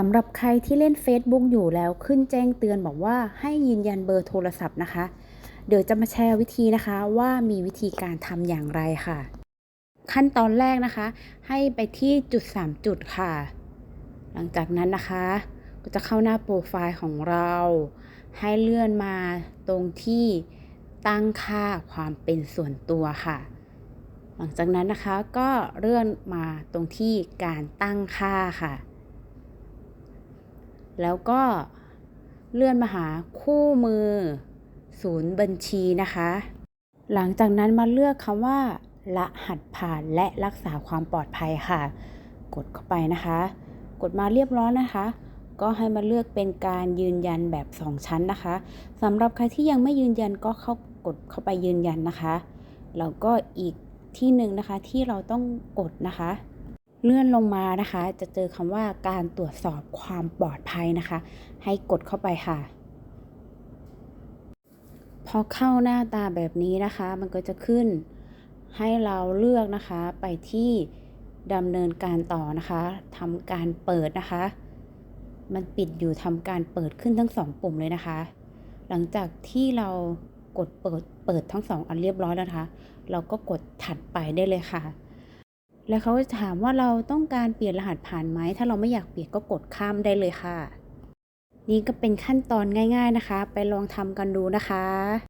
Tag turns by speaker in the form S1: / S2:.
S1: สำหรับใครที่เล่น Facebook อยู่แล้วขึ้นแจ้งเตือนบอกว่าให้ยืนยันเบอร์โทรศัพท์นะคะ เดี๋ยวจะมาแชร์วิธีนะคะว่ามีวิธีการทำอย่างไรค่ะ ขั้นตอนแรกนะคะ ให้ไปที่จุด 3 จุดค่ะ หลังจากนั้นนะคะ ก็จะเข้าหน้าโปรไฟล์ของเรา ให้เลื่อนมาตรงที่ตั้งค่าความเป็นส่วนตัวค่ะ หลังจากนั้นนะคะก็เลื่อนมาตรงที่การตั้งค่าค่ะ แล้วก็เลื่อนมาหาคู่มือ ศูนย์บัญชีนะคะ หลังจากนั้นมาเลือกคำว่า รหัสผ่านและรักษาความปลอดภัยค่ะ กดเข้าไปนะคะ กดมาเรียบร้อยนะคะ ก็ให้มาเลือกเป็นการยืนยันแบบ 2 ชั้นนะคะสำหรับใครที่ยังไม่ยืนยันก็เข้ากดเข้าไปยืนยันนะคะ แล้วก็อีกที่หนึ่งนะคะที่เราต้องกดนะคะ เลื่อนลงมานะคะ จะเจอคำว่าการตรวจสอบความปลอดภัยนะคะ ให้กดเข้าไปค่ะ พอเข้าหน้าตาแบบนี้นะคะ มันก็จะขึ้นให้เราเลือกนะคะไปที่ดำเนินการต่อนะคะทำการเปิดนะคะ มันปิดอยู่ทำการเปิดขึ้นทั้งสองปุ่มเลยนะคะ หลังจากที่เรากดเปิดเปิดทั้งสองอันเรียบร้อยแล้วนะคะ เราก็กดถัดไปได้เลยค่ะ แล้วเขาจะถามว่าเราต้องการเปลี่ยนรหัสผ่านไหม ถ้าเราไม่อยากเปลี่ยนก็กดข้ามได้เลยค่ะ นี่ก็เป็นขั้นตอนง่าย ๆนะคะ ไปลองทำกันดูนะคะ